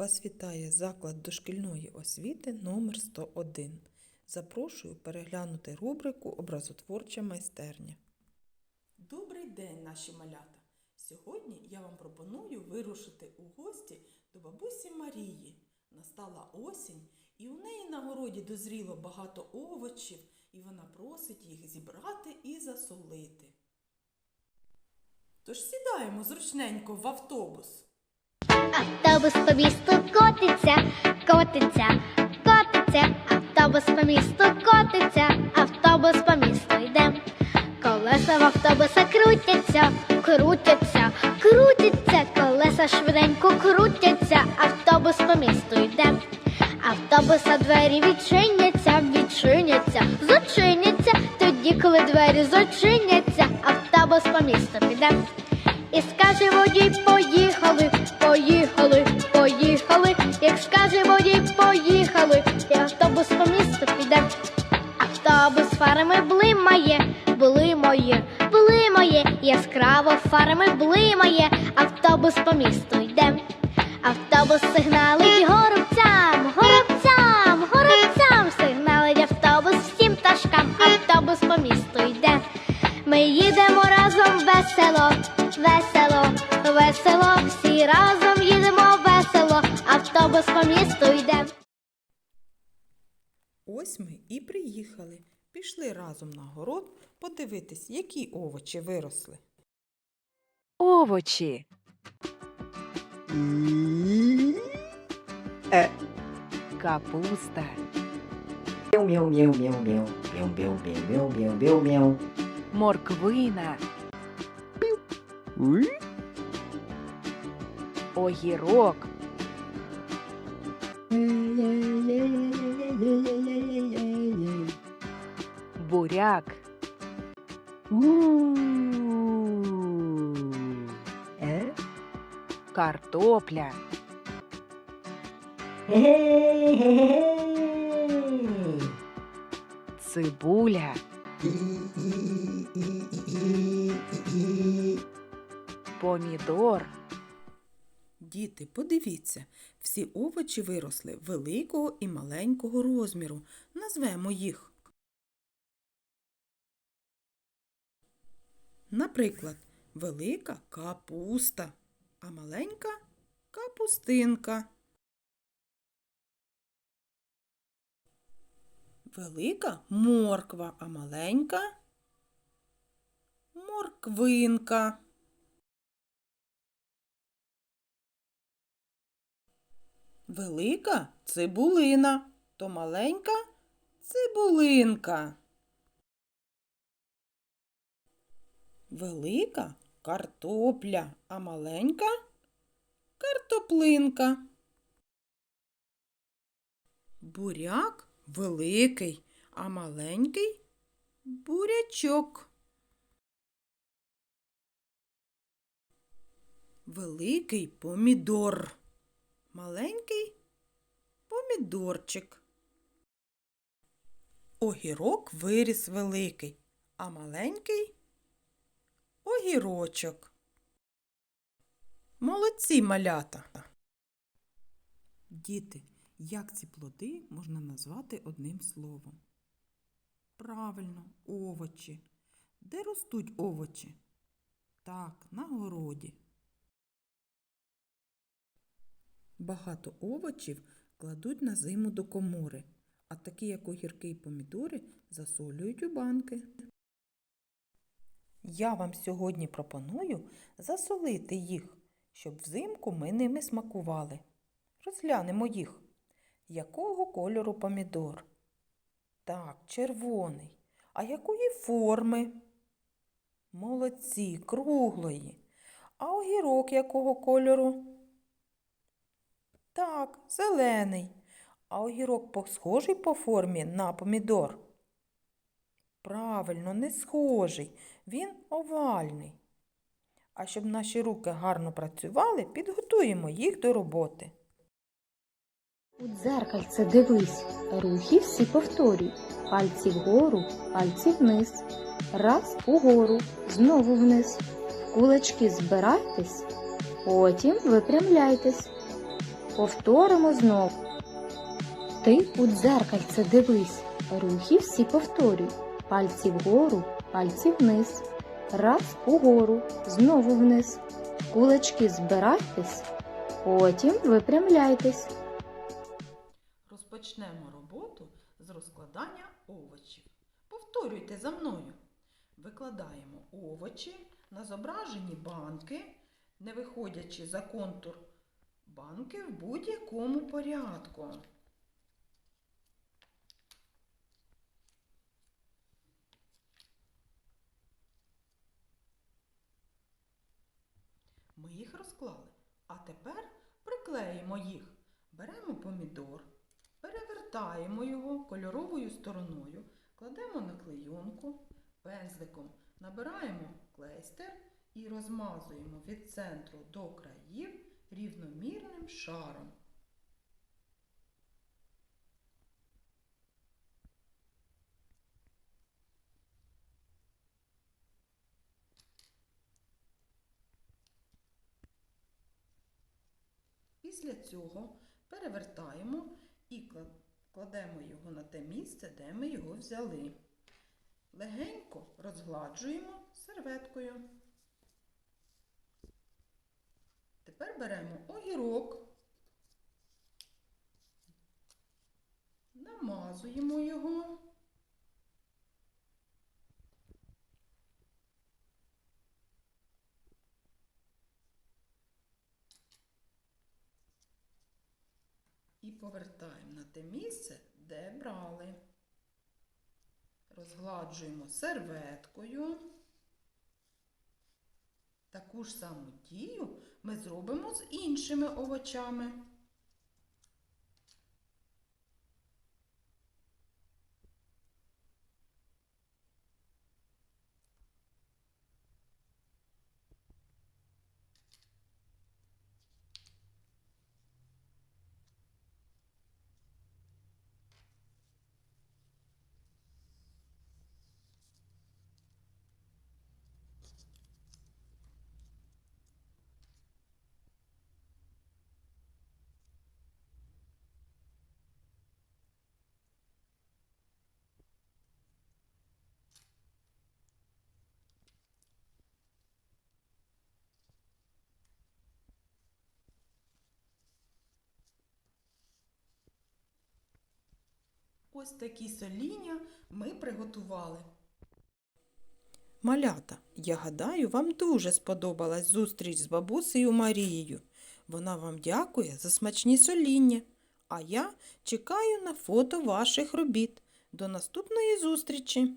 Вас вітає заклад дошкільної освіти номер 101. Запрошую переглянути рубрику Образотворча майстерня. Добрий день, наші малята! Сьогодні я вам пропоную вирушити у гості до бабусі Марії. Настала осінь, і у неї на городі дозріло багато овочів, і вона просить їх зібрати і засолити. Тож сідаємо зручненько в автобус. Автобус по місту котиться, котиться, котиться, автобус по місту котиться, автобус по місту йде. Колеса в автобуса крутяться, крутяться, крутяться, колеса швиденько крутяться, автобус по місту йде. Автобуса двері відчиняться, відчиняться, зачиняться, тоді, коли двері зачиняться, автобус по місту піде. І скаже водій, Як скаже поїхали, і автобус по місту піде. Автобус фарами блимає, блимає, блимає, яскраво фарами блимає, автобус по місту йде. Автобус сигналить горобцям, горобцям, горобцям, сигналить автобус всім пташкам, автобус по місту йде. Ми їдемо разом весело, весело, весело, всі разом автобус по місту йде. Ось ми і приїхали. Пішли разом на город подивитись, які овочі виросли. Овочі. Э. Капуста. Мяу мяу мяу Буряк. Э? Картопля. Цибуля. Помидор. Діти, подивіться, всі овочі виросли великого і маленького розміру. Назвемо їх. Наприклад, велика капуста, а маленька капустинка. Велика морква, а маленька морквинка. Велика цибулина, то маленька цибулинка. Велика картопля, а маленька картоплинка. Буряк великий, а маленький бурячок. Великий помідор. Маленький помідорчик. Огірок виріс великий, а маленький огірочок. Молодці малята. Діти, як ці плоди можна назвати одним словом? Правильно, овочі. Де ростуть овочі? Так, на городі. Багато овочів кладуть на зиму до комори, а такі, як огірки і помідори, засолюють у банки. Я вам сьогодні пропоную засолити їх, щоб взимку ми ними смакували. Розглянемо їх. Якого кольору помідор? Так, червоний. А якої форми? Молодці, круглої. А огірок якого кольору? Так, зелений. А огірок схожий по формі на помідор? Правильно, не схожий. Він овальний. А щоб наші руки гарно працювали, підготуємо їх до роботи. У дзеркальце дивись, рухи всі повторюй. Пальці вгору, пальці вниз. Раз угору, знову вниз. В Кулачки збирайтесь, потім випрямляйтесь. Повторимо знов. Ти у дзеркальце дивись, рухи всі повторюй. Пальці вгору, пальці вниз. Раз угору, знову вниз. Кулачки збирайтесь, потім випрямляйтесь. Розпочнемо роботу з розкладання овочів. Повторюйте за мною. Викладаємо овочі на зображені банки, не виходячи за контур банки в будь-якому порядку. Ми їх розклали. А тепер приклеїмо їх. Беремо помідор, перевертаємо його кольоровою стороною, кладемо на клейонку, пензликом набираємо клейстер і розмазуємо від центру до країв рівномірним шаром. Після цього перевертаємо і кладемо його на те місце, де ми його взяли. Легенько розгладжуємо серветкою. Тепер беремо огірок, намазуємо його. і повертаємо на те місце, де брали. Розгладжуємо серветкою. Таку ж саму дію ми зробимо з іншими овочами. Ось такі соління ми приготували. Малята, я гадаю, вам дуже сподобалась зустріч з бабусею Марією. Вона вам дякує за смачні соління. А я чекаю на фото ваших робіт. До наступної зустрічі!